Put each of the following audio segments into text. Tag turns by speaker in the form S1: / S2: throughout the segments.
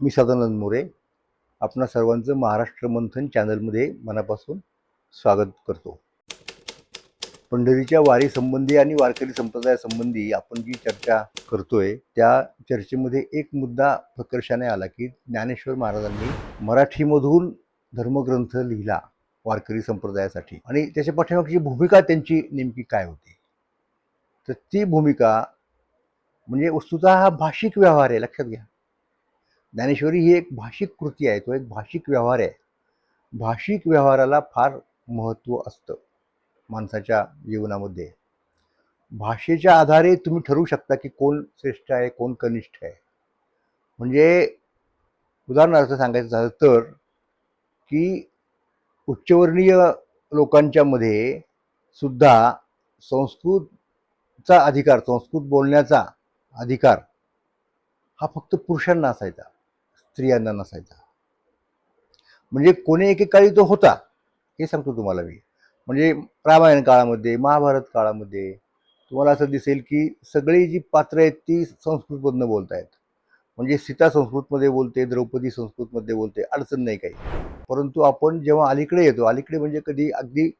S1: मी सदानंद मोरे. आपणा सर्वांचं महाराष्ट्र मंथन चॅनलमध्ये मनापासून स्वागत करतो. पंढरीच्या वारीसंबंधी आणि वारकरी संप्रदायासंबंधी आपण जी चर्चा करतोय त्या चर्चेमध्ये एक मुद्दा प्रकर्षाने आला की ज्ञानेश्वर महाराजांनी मराठीमधून धर्मग्रंथ लिहिला वारकरी संप्रदायासाठी. आणि त्याच्या पाठीमागची भूमिका त्यांची नेमकी काय होती? तर ती भूमिका म्हणजे वस्तुतः हा भाषिक व्यवहार आहे लक्षात घ्या. ज्ञानेश्वरी ही एक भाषिक कृती आहे तो एक भाषिक व्यवहार आहे. भाषिक व्यवहाराला फार महत्त्व असतं माणसाच्या जीवनामध्ये. भाषेच्या आधारे तुम्ही ठरवू शकता की कोण श्रेष्ठ आहे कोण कनिष्ठ आहे. म्हणजे उदाहरणार्थ सांगायचं झालं तर की उच्चवर्णीय लोकांच्या मध्ये सुद्धा संस्कृतचा अधिकार संस्कृत बोलण्याचा अधिकार हा फक्त पुरुषांना असायचा. स्त्रियांना नसायचा. म्हणजे कोणी एकेकाळी तो होता हे सांगतो तुम्हाला मी. म्हणजे रामायण काळामध्ये महाभारत काळामध्ये तुम्हाला असं दिसेल की सगळी जी पात्र आहेत ती संस्कृतमधनं बोलत आहेत म्हणजे सीता संस्कृतमध्ये बोलते द्रौपदी संस्कृतमध्ये बोलते अडचण नाही काही. परंतु आपण जेव्हा अलीकडे येतो अलीकडे म्हणजे कधी अगदी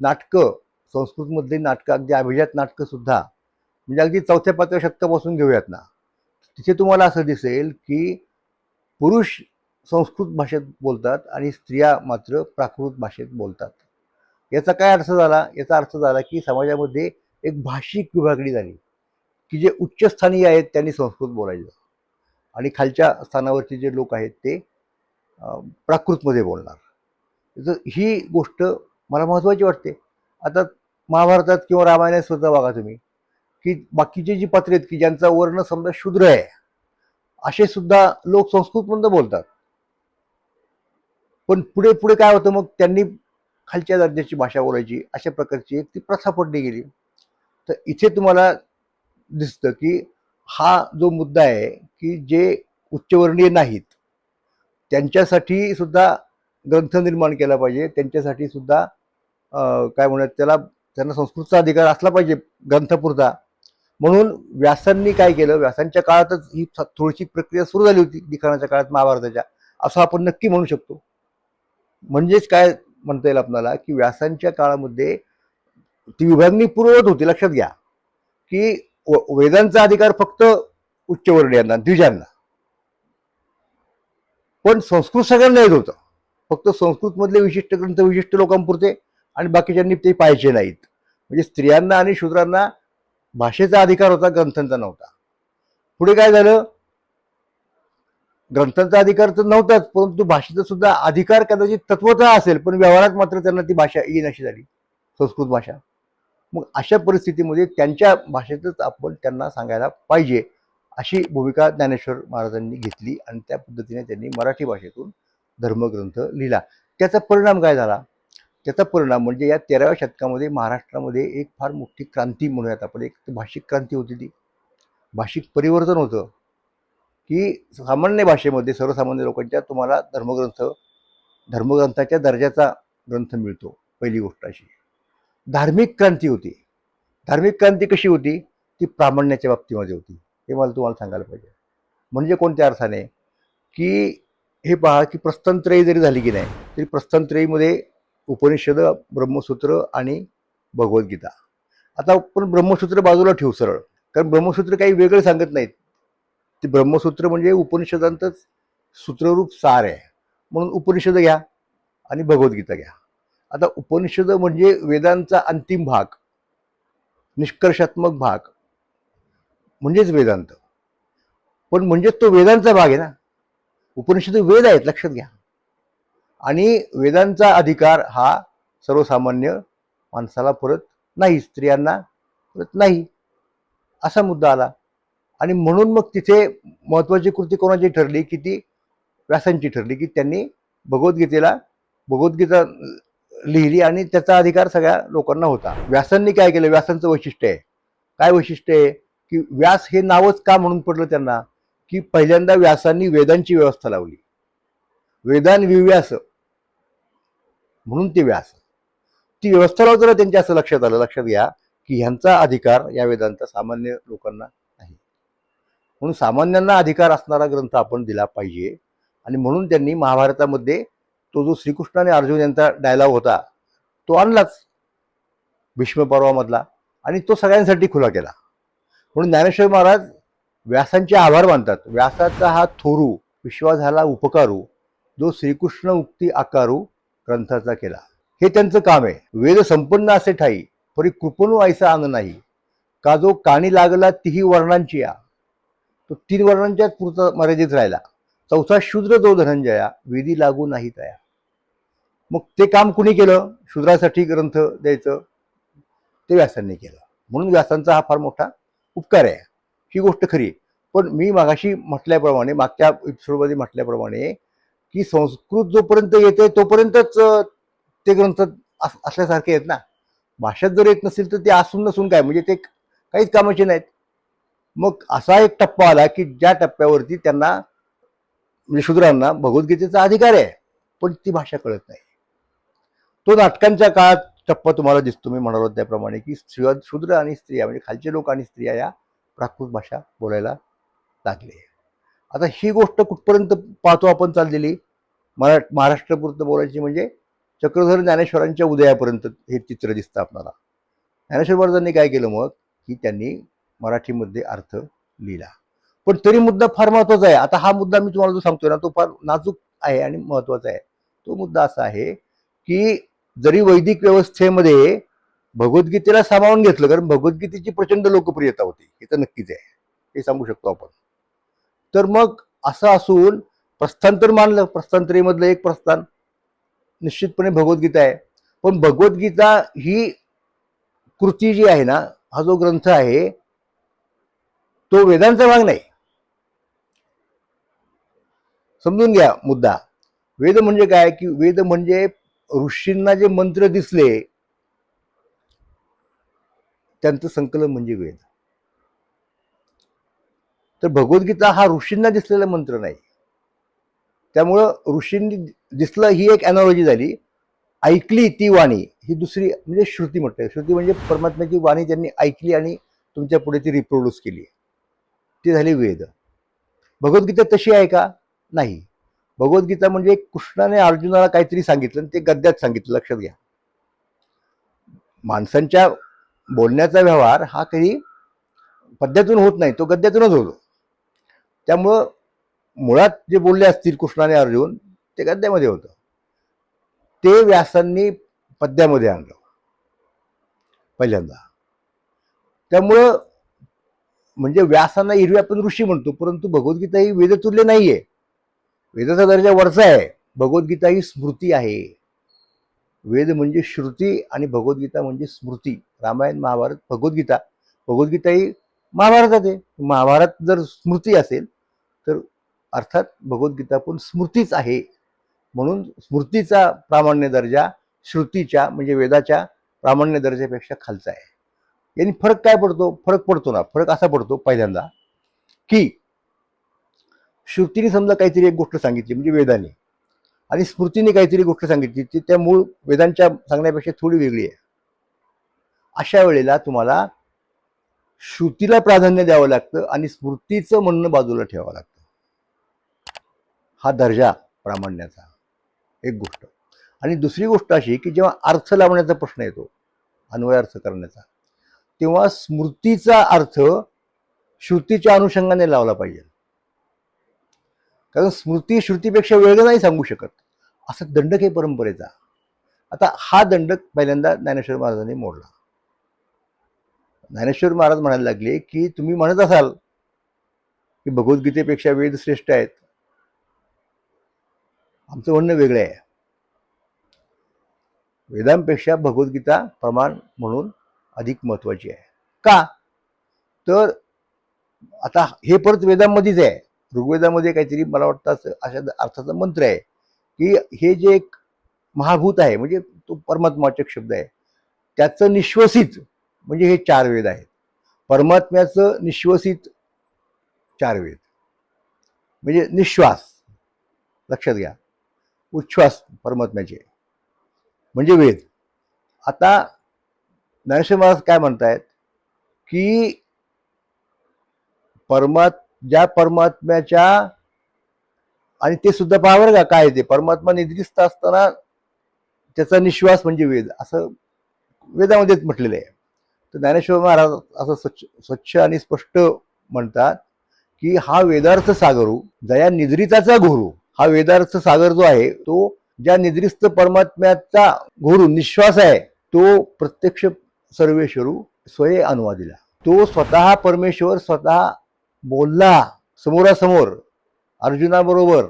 S1: नाटकं संस्कृतमधली नाटकं अगदी अभिजात नाटकंसुद्धा म्हणजे अगदी चौथ्या पाचव्या शतकापासून घेऊयात ना तिथे तुम्हाला असं दिसेल की पुरुष संस्कृत भाषेत बोलतात आणि स्त्रिया मात्र प्राकृत भाषेत बोलतात. याचा काय अर्थ झाला? याचा अर्थ झाला की समाजामध्ये एक भाषिक विभागणी झाली की जे उच्चस्थानीय आहेत त्यांनी संस्कृत बोलायचं. आणि खालच्या स्थानावरचे जे लोक आहेत ते प्राकृतमध्ये बोलणार. तर ही गोष्ट मला महत्त्वाची वाटते. आता महाभारतात किंवा रामायणात स्वतः बघा तुम्ही की बाकीचे जी पात्रे आहेत की ज्यांचा वर्ण समजा शूद्र आहे असे सुद्धा लोक संस्कृतमधनं बोलतात. पण पुढे पुढे काय होतं मग त्यांनी खालच्या दर्जाची भाषा बोलायची अशा प्रकारची एक ती प्रथा पडली गेली. तर इथे तुम्हाला दिसतं की हा जो मुद्दा आहे की जे उच्चवर्णीय नाहीत त्यांच्यासाठी सुद्धा ग्रंथ निर्माण केला पाहिजे त्यांच्यासाठी सुद्धा काय म्हणत त्याला त्यांना संस्कृतचा अधिकार असला पाहिजे ग्रंथपुरता. म्हणून व्यासांनी काय केलं? व्यासांच्या काळातच ही थोडीशी प्रक्रिया सुरू झाली होती लिखाणाच्या काळात महाभारताच्या. असं आपण नक्की म्हणू शकतो. म्हणजेच काय म्हणता येईल आपल्याला की व्यासांच्या काळामध्ये ती विभागणी पूर्ववत होती. लक्षात घ्या. की व- वेदांचा अधिकार फक्त उच्चवर्णीयांना द्विजांना. पण संस्कृत सगळ्यांना येत होतं. फक्त संस्कृतमधले विशिष्ट ग्रंथ विशिष्ट लोकांपुरते आणि बाकीच्यांनी ते पाहिजे नाहीत. म्हणजे स्त्रियांना आणि शूद्रांना भाषेचा अधिकार होता ग्रंथांचा नव्हता. पुढे काय झालं? ग्रंथांचा अधिकार तर नव्हताच परंतु भाषेचा सुद्धा अधिकार कदाचित तत्वता असेल पण व्यवहारात मात्र त्यांना ती भाषा येईन झाली संस्कृत भाषा. मग अशा परिस्थितीमध्ये त्यांच्या भाषेतच आपण त्यांना सांगायला पाहिजे अशी भूमिका ज्ञानेश्वर महाराजांनी घेतली आणि त्या पद्धतीने त्यांनी मराठी भाषेतून धर्मग्रंथ लिहिला. त्याचा परिणाम काय झाला? त्याचा परिणाम म्हणजे या तेराव्या शतकामध्ये महाराष्ट्रामध्ये एक फार मोठी क्रांती म्हणूयात आपण. एक भाषिक क्रांती होती ती. भाषिक परिवर्तन होतं. की सामान्य भाषेमध्ये सर्वसामान्य लोकांच्या तुम्हाला धर्मग्रंथ धर्मग्रंथाच्या दर्जाचा ग्रंथ मिळतो पहिली गोष्ट अशी. धार्मिक क्रांती होती. धार्मिक क्रांती कशी होती? ती प्रामाण्याच्या बाबतीमध्ये होती. हे मला तुम्हाला सांगायला पाहिजे. म्हणजे कोणत्या अर्थाने? की हे पहा की प्रस्थानत्रयी जरी झाली की नाही तरी प्रस्थानत्रयीमध्ये उपनिषद ब्रह्मसूत्र आणि भगवद्गीता. आता आपण ब्रह्मसूत्र बाजूला ठेवू सरळ. कारण ब्रह्मसूत्र काही वेगळं सांगत नाहीत. ते ब्रह्मसूत्र म्हणजे उपनिषदांतच सूत्ररूप सार आहे. म्हणून उपनिषद घ्या आणि भगवद्गीता घ्या. आता उपनिषद म्हणजे वेदांचा अंतिम भाग निष्कर्षात्मक भाग म्हणजेच वेदांत. पण म्हणजेच तो वेदांचा भाग आहे ना. उपनिषद वेद आहेत लक्षात घ्या. आणि वेदांचा अधिकार हा सर्वसामान्य माणसाला परत नाही स्त्रियांना परत नाही असा मुद्दा आला. आणि म्हणून मग तिथे महत्त्वाची कृती कोणाची ठरली की ती व्यासांची ठरली की त्यांनी भगवद्गीतेला भगवद्गीता लिहिली आणि त्याचा अधिकार सगळ्या लोकांना होता. व्यासांनी काय केलं? व्यासांचं वैशिष्ट्य आहे. काय वैशिष्ट्य आहे? की व्यास हे नावच का म्हणून पडलं त्यांना? की पहिल्यांदा व्यासांनी वेदांची व्यवस्था लावली. वेदान विव्यास म्हणून ते व्यास. ती व्यवस्था जरा त्यांच्या असं लक्षात आलं. लक्षात घ्या की ह्यांचा अधिकार या वेदांचा सामान्य लोकांना नाही. म्हणून सामान्यांना अधिकार असणारा ग्रंथ आपण दिला पाहिजे. आणि म्हणून त्यांनी महाभारतामध्ये तो जो श्रीकृष्ण आणि अर्जुन यांचा डायलॉग होता तो आणलाच. भीष्म पर्वामधला. आणि तो सगळ्यांसाठी खुला केला. म्हणून ज्ञानेश्वर महाराज व्यासांचे आभार मानतात. व्यासाचा हा थोरू विश्वास झाला उपकारू. जो श्रीकृष्ण उक्ती आकारू ग्रंथाचा केला. हे त्यांचं काम आहे. वेद संपन्न असे ठाई परी कृपणू आईचा अंग नाही. का जो काणी लागला तीही वर्णांची या. तो तीन वर्णांच्याच पुरता मर्यादित राहिला. चौथा शूद्र जो धनंजया वेदी लागू नाही तया. मग ते काम कुणी केलं? शूद्रासाठी ग्रंथ द्यायचं. ते व्यासांनी केलं. म्हणून व्यासांचा हा फार मोठा उपकार आहे. ही गोष्ट खरी आहे. पण मी मागाशी म्हटल्याप्रमाणे मागच्या एपिसोडमध्ये म्हटल्याप्रमाणे की संस्कृत जोपर्यंत येते तोपर्यंतच ते ग्रंथ अस- असल्यासारखे आहेत ना. भाषेत जर येत नसेल तर ते असून नसून काय? म्हणजे ते काहीच कामाचे नाहीत. मग असा एक टप्पा आला की ज्या टप्प्यावरती त्यांना म्हणजे शूद्रांना भगवद्गीतेचा अधिकार आहे पण ती भाषा कळत नाही. तो नाटकांच्या काळात टप्पा तुम्हाला दिसतो मी म्हणालो त्याप्रमाणे की स्त्रिया शूद्र आणि स्त्रिया म्हणजे खालचे लोक आणि स्त्रिया या प्राकृत भाषा बोलायला लागले. आता ही गोष्ट कुठपर्यंत पाहतो आपण चाललेली? मरा महाराष्ट्रापुरतं बोलायची म्हणजे चक्रधर ज्ञानेश्वरांच्या उदयापर्यंत हे चित्र दिसतं आपल्याला. ज्ञानेश्वर महाराजांनी काय केलं मग? की त्यांनी मराठीमध्ये अर्थ लिहिला. पण तरी मुद्दा फार महत्त्वाचा आहे. आता हा मुद्दा मी तुम्हाला जो सांगतोय ना तो फार नाजूक आहे आणि महत्त्वाचा आहे. तो मुद्दा असा आहे की जरी वैदिक व्यवस्थेमध्ये भगवद्गीतेला सामावून घेतलं कारण भगवद्गीतेची प्रचंड लोकप्रियता होती. हे तर नक्कीच आहे. हे सांगू शकतो आपण. तर मग असं असून प्रस्थांतर मानलं प्रस्थांतरीमधलं एक प्रस्थान. निश्चितपणे भगवद्गीता आहे. पण भगवद्गीता ही कृती जी आहे ना हा जो ग्रंथ आहे तो वेदांचा भाग नाही. समजून घ्या मुद्दा. वेद म्हणजे काय? की वेद म्हणजे ऋषींना जे मंत्र दिसले त्यांचं संकलन म्हणजे वेद. तर भगवद्गीता हा ऋषींना दिसलेला मंत्र नाही. त्यामुळं ऋषींनी दिसलं ही एक ॲनॉलॉजी झाली. ऐकली ती वाणी ही दुसरी म्हणजे श्रुती म्हटलं श्रुती म्हणजे परमात्म्याची वाणी त्यांनी ऐकली आणि तुमच्यापुढे ती रिप्रोड्यूस केली. ती झाली वेद. भगवद्गीता तशी आहे का? नाही. भगवद्गीता म्हणजे कृष्णाने अर्जुनाला काहीतरी सांगितलं आणि ते गद्यात सांगितलं. लक्षात घ्या. माणसांच्या बोलण्याचा व्यवहार हा काही पद्यातून होत नाही. तो गद्यातूनच होतो. त्यामुळं मुळात जे बोलले असतील कृष्णाने अर्जुन ते गद्यामध्ये होतं. ते व्यासांनी पद्यामध्ये आणलं. पहिल्यांदा. त्यामुळं म्हणजे व्यासांना हिरवी आपण ऋषी म्हणतो परंतु भगवद्गीता ही वेदतुल्य नाही आहे वेदाचा दर्जा वरचा आहे. भगवद्गीता ही स्मृती आहे. वेद म्हणजे श्रुती आणि भगवद्गीता म्हणजे स्मृती. रामायण महाभारत भगवद्गीता. भगवद्गीता ही महाभारतात आहे. महाभारत जर स्मृती असेल तर अर्थात भगवद्गीता पण स्मृतीच आहे. म्हणून स्मृतीचा प्रामाण्य दर्जा श्रुतीच्या म्हणजे वेदाच्या प्रामाण्य दर्जापेक्षा खालचा आहे. यांनी फरक काय पडतो? फरक पडतो ना. फरक असा पडतो पहिल्यांदा की श्रुतीने समजा काहीतरी एक गोष्ट सांगितली म्हणजे वेदाने. आणि स्मृतीने काहीतरी गोष्ट सांगितली ती त्या मूळ वेदांच्या सांगण्यापेक्षा थोडी वेगळी आहे. अशा वेळेला तुम्हाला श्रुतीला प्राधान्य द्यावं लागतं आणि स्मृतीचं म्हणणं बाजूला ठेवावं लागतं. हा दर्जा प्रामाण्याचा. एक गोष्ट. आणि दुसरी गोष्ट अशी की जेव्हा अर्थ लावण्याचा प्रश्न येतो अन्वय अर्थ करण्याचा तेव्हा स्मृतीचा अर्थ श्रुतीच्या अनुषंगाने लावला पाहिजे. कारण स्मृती श्रुतीपेक्षा वेगळं नाही सांगू शकत. असं दंडक हे परंपरेचा. आता हा दंडक पहिल्यांदा ज्ञानेश्वर महाराजांनी मोडला. ज्ञानेश्वर महाराज म्हणायला लागले की तुम्ही म्हणत असाल की भगवद्गीतेपेक्षा वेद श्रेष्ठ आहेत. आमचं म्हणणं वेगळं आहे. वेदांपेक्षा भगवद्गीता प्रमाण म्हणून अधिक महत्त्वाची आहे. का? तर आता हे परत वेदांमध्येच आहे. ऋग्वेदामध्ये काहीतरी मला वाटतं असं अशा अर्थाचा मंत्र आहे की हे जे एक महाभूत आहे म्हणजे तो परमात्माचक शब्द आहे. त्याचं निश्वसित म्हणजे हे चार वेद आहेत. परमात्म्याचं निश्वसित चार वेद. म्हणजे निश्वास. लक्षात घ्या. उच्छ्वास परमात्म्याचे. म्हणजे वेद. आता ज्ञानेश्वर महाराज काय म्हणतायत? की परमात ज्या परमात्म्याच्या आणि ते सुद्धा पाहावर का काय ते. परमात्मा निद्रिस्त असताना त्याचा निश्वास म्हणजे वेद. असं वेदामध्येच म्हटलेलं आहे. तर ज्ञानेश्वर महाराज असं स्वच्छ स्वच्छ आणि स्पष्ट म्हणतात की हा वेदार्थ सागरू दया निद्रिताचा गुरु हा वेदार्थ सागर जो आहे तो ज्या निद्रिस्त परमात्म्याचा घोरू निश्वास आहे तो प्रत्यक्ष सर्वेश्वरू स्वय अनुवादिला. तो स्वतः परमेश्वर स्वतः बोलला समोरासमोर अर्जुनाबरोबर.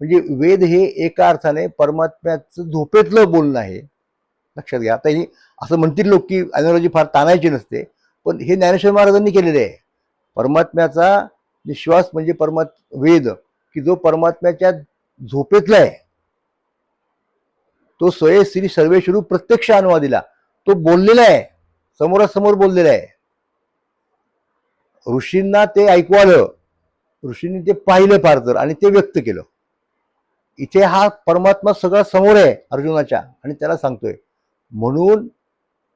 S1: म्हणजे वेद हे एका अर्थाने परमात्म्याचं झोपेतलं बोलणं आहे. लक्षात घ्या. आता ही असं म्हणतील लोक की ॲनॉलॉजी फार ताणायची नसते पण हे ज्ञानेश्वर महाराजांनी केलेले आहे. परमात्म्याचा निश्वास म्हणजे परमात् वेद. की जो परमात्म्याच्या झोपेतला आहे तो स्वय श्री सर्वेश्वरू प्रत्यक्ष अनुवादिला तो बोललेला आहे समोरासमोर बोललेला आहे. ऋषींना ते ऐकू आलं ऋषींनी ते पाहिलं फार तर आणि ते व्यक्त केलं. इथे हा परमात्मा सगळा समोर आहे अर्जुनाच्या आणि त्याला सांगतोय म्हणून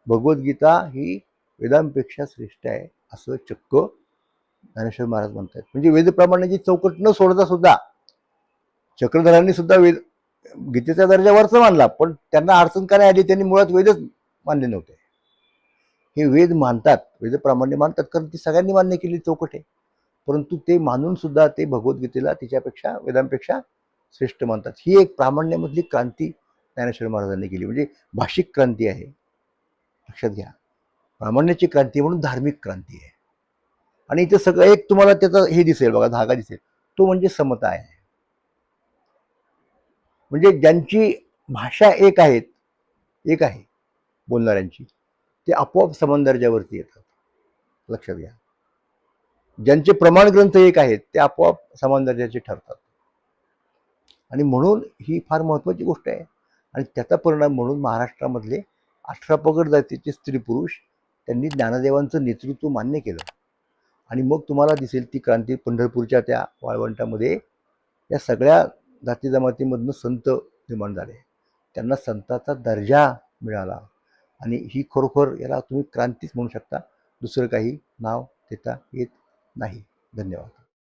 S1: भगवद्गीता ही वेदांपेक्षा श्रेष्ठ आहे असं चक्क ज्ञानेश्वर महाराज म्हणतात म्हणजे वेदप्रमाणाची चौकट न सोडता सुद्धा चक्रधरांनी सुद्धा वेद गीतेचा दर्जा वरचा मानला पण त्यांना अडचण काय आली त्यांनी मुळात वेदच मानले नव्हते. हे वेद मानतात वेदप्रामाण्य मानतात कारण ती सगळ्यांनी मान्य केली चौकट आहे. परंतु ते मानून सुद्धा ते भगवद्गीतेला तिच्यापेक्षा वेदांपेक्षा श्रेष्ठ मानतात. ही एक प्रामाण्यामधली क्रांती ज्ञानेश्वर महाराजांनी केली. म्हणजे भाषिक क्रांती आहे. लक्षात घ्या. प्रामाण्याची क्रांती म्हणून धार्मिक क्रांती आहे. आणि इथं सगळं एक तुम्हाला त्याचा हे दिसेल बघा धागा दिसेल. तो म्हणजे समता आहे. म्हणजे ज्यांची भाषा एक आहेत एक आहे बोलणाऱ्यांची ते आपोआप समान दर्जावरती येतात. लक्षात घ्या. ज्यांचे प्रमाण ग्रंथ एक आहेत ते आपोआप समान दर्जाचे ठरतात. आणि म्हणून ही फार महत्त्वाची गोष्ट आहे. आणि त्याचा परिणाम म्हणून महाराष्ट्रामधले अठरा पगड जातीचे स्त्री पुरुष त्यांनी ज्ञानदेवांचं नेतृत्व मान्य केलं. आणि मग तुम्हाला दिसेल ती क्रांती पंढरपूरच्या त्या वाळवंटामध्ये. या सगळ्या जाती जमातीमधनं संत निर्माण झाले. त्यांना संताचा दर्जा मिळाला. आणि ही खरोखर याला तुम्ही क्रांतीच म्हणू शकता. दुसरं काही नाव देता येत नाही. धन्यवाद.